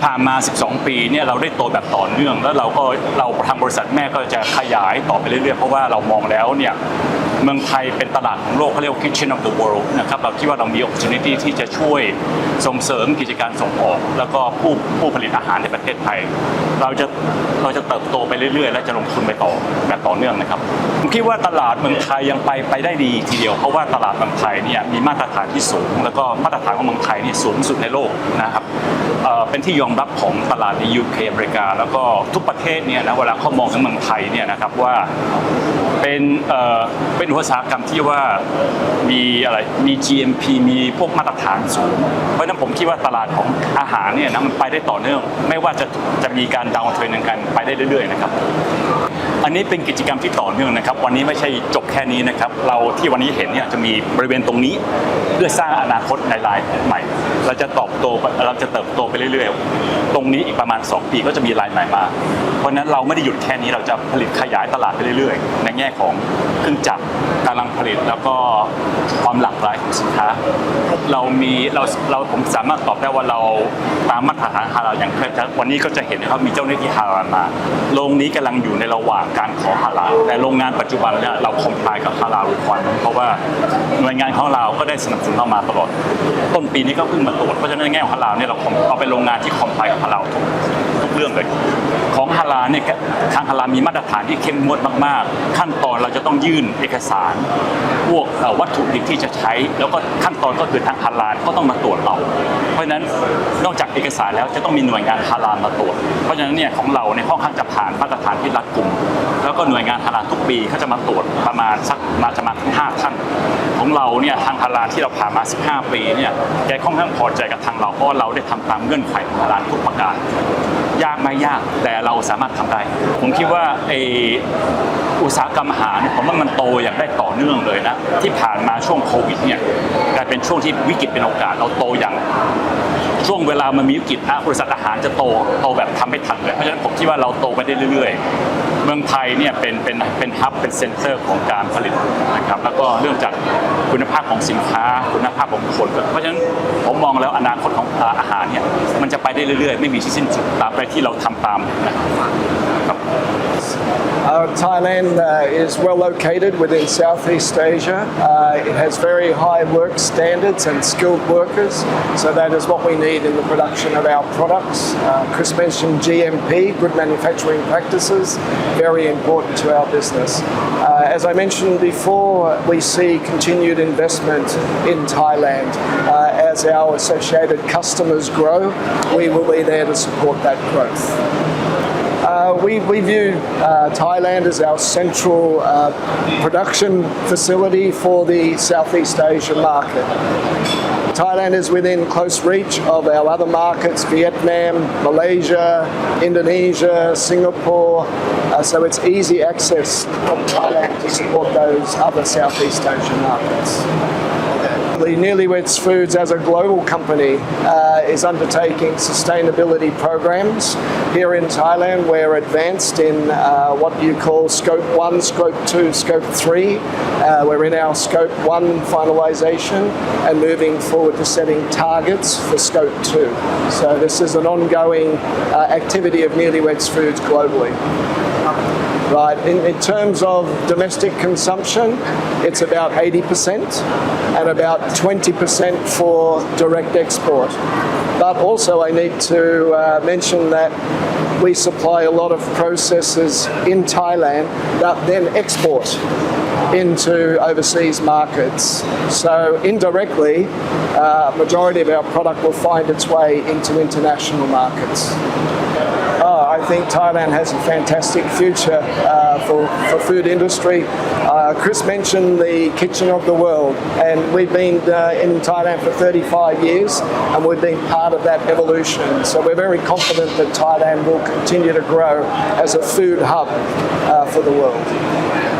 ่ผ่านมา 12 ปีเนี่ยเราได้โตแบบต่อเนื่อง แล้วเราก็เราทางบริษัทแม่ก็จะขยายต่อไปเรื่อยๆ เพราะว่าเรามองแล้วเนี่ยเมืองไทยเป็นตลาดของโลกเขาเรียกว่า kitchen of the world นะครับเราคิดว่าเรามี opportunity ที่จะช่วยส่งเสริมกิจการส่งออก แล้วก็ผู้ผู้ผลิตอาหารในประเทศไทย เราจะเราจะเติบโตไปเรื่อยๆ และจะลงทุนไปต่อแบบต่อเนื่องนะครับผมคิดว่าตลาดเมืองไทยยังไปไปได้ดีทีเดียวเพราะว่าตลาดเมืองไทยเนี่ยมีมาตรฐานที่สูง แล้วก็มาตรฐานของเมืองไทยเนี่ยสูงสุดในโลกนะครับเป็นที่ยอมรับของตลาดใน UK อเมริกา แล้วก็ทุกประเทศเนี่ยนะเวลาเขามองถึงเมืองไทยเนี่ยนะครับว่าเป็นเอ่อเป็นอุตสาหกรรมที่ว่ามีอะไรมี GMP มีพวกมาตรฐานสูง เพราะนั้นผมคิดว่าตลาดของอาหารเนี่ยนะมันไปได้ต่อเนื่อง ไม่ว่าจะจะมีการดาวน์เทรนกันไปได้เรื่อยๆนะครับอันนี้เป็นกิจกรรมที่ต่อเนื่องนะครับ วันนี้ไม่ใช่จบแค่นี้นะครับ เราที่วันนี้เห็นเนี่ยจะมีบริเวณตรงนี้ เพื่อสร้างอนาคตในรายใหม่ เราจะตอบโตเราจะเติบโตไปเรื่อยๆตรงนี้อีกประมาณ 2 ปีก็จะมีรายใหม่มา เพราะนั้นเราไม่ได้หยุดแค่นี้เราจะผลิตขยายตลาดไปเรื่อยๆ ในแง่ของเครื่องจักรกำลังผลิตแล้วก็ความหลากหลายของสินค้า เรามีเราเราผมสามารถตอบได้ว่าเราตามมาตรฐานฮาลาลอย่างเคร่งครัดวันนี้ก็จะเห็นนะครับมีเจ้าหน้าที่ฮาลาลมาโรงนี้กำลังอยู่ในระหว่างการขอฮาลาลแต่โรงงานปัจจุบันเนี่ยเราคอมพลายกับฮาลาลควันเพราะว่าหน่วยงานของเราก็ได้สนับสนุนเรามาตลอด ต้นปีนี้ก็เพิ่งมาตรวจเพราะฉะนั้นแง่ของฮาลาลเนี่ยเราเอาเป็นโรงงานที่คอมพลายกับฮาลาลทุกทุกเรื่องเลย ของฮาลาลเนี่ยทางฮาลาลมีมาตรฐานที่เข้มงวดมากๆ ขั้นตอนเราจะต้องยื่นเอกสาร พวกวัตถุดิบที่จะใช้ แล้วก็ขั้นตอนก็คือทางฮาลาลก็ต้องมาตรวจเรา เพราะฉะนั้นนอกจากเอกสารแล้วจะต้องมีหน่วยงานฮาลาลมาตรวจ เพราะฉะนั้นเนี่ยของเราในยค่อนข้างจะผ่านมาตรฐานที่รัดกุม แล้วก็หน่วยงานฮาลาลทุกปีเขาจะมาตรวจประมาณสักมาจะมาถึงห้าท่านของเราเนี่ยทางฮาลาลที่เราผ่านมา 15 ปีเนี่ยแกค่อนข้างพอใจกับทางเราเพราะเราได้ทำตามเงื่อนไขของฮาลาลทุกประการยากไม่ยากแต่เราสามารถทำได้ ผมคิดว่าไออุตสาหกรรมอาหารผมว่ามันโตอย่างได้ต่อเนื่องเลยนะ ที่ผ่านมาช่วงโควิดเนี่ยกลายเป็นช่วงที่วิกฤตเป็นโอกาสเราโตอย่างช่วงเวลามันมีวิกฤตอะบริษัทอาหารจะโตโตแบบทำไม่ทันเลยเพราะฉะนั้นผมคิดว่าเราโตไปได้เรื่อย มืองไทยเนี่ยเป็นเป็นเป็นฮับเป็นเซ็นเตอร์ของการผลิตนะครับแล้วก็เรื่องจากคุณภาพของสินค้าคุณภาพของคนเพราะฉะนั้นผมมองแล้วอนาคตของอาหารเนี่ย จะไปได้เรื่อยๆ ไม่มีที่สิ้นสุดตราบใดที่เราทำตามนะครับ Uh, Thailand uh, is well located within Southeast Asia. Uh, it has very high work standards and skilled workers, so that is what we need in the production of our products. Uh, Chris mentioned GMP, good manufacturing practices, very important to our business. Uh, as I mentioned before, we see continued investment in Thailand. Uh, as our associated customers grow, we will be there to support that growth. Uh, we, we view uh, Thailand as our central uh, production facility for the Southeast Asian market. Thailand is within close reach of our other markets Vietnam, Malaysia, Indonesia, Singapore, uh, so it's easy access from Thailand to support those other Southeast Asian markets. The Nearlyweds Foods, as a global company, uh, is undertaking sustainability programs. Here in Thailand, we're advanced in uh, what you call Scope 1, Scope 2, Scope 3. Uh, we're in our Scope 1 finalisation and moving forward to setting targets for Scope 2. So, this is an ongoing uh, activity of Nearlyweds Foods globally. Right, in, in terms of domestic consumption, it's about 80% and about 20% for direct export. But also, I need to uh, mention that we supply a lot of processors in Thailand that then export into overseas markets. So indirectly, uh, majority of our product will find its way into international markets. Oh, I think Thailand has a fantastic future uh, for, for food industry. Uh, Chris mentioned the kitchen of the world, and we've been uh, in Thailand for 35 years, and we've been part of that evolution. So we're very confident that Thailand will continue to grow as a food hub uh, for the world.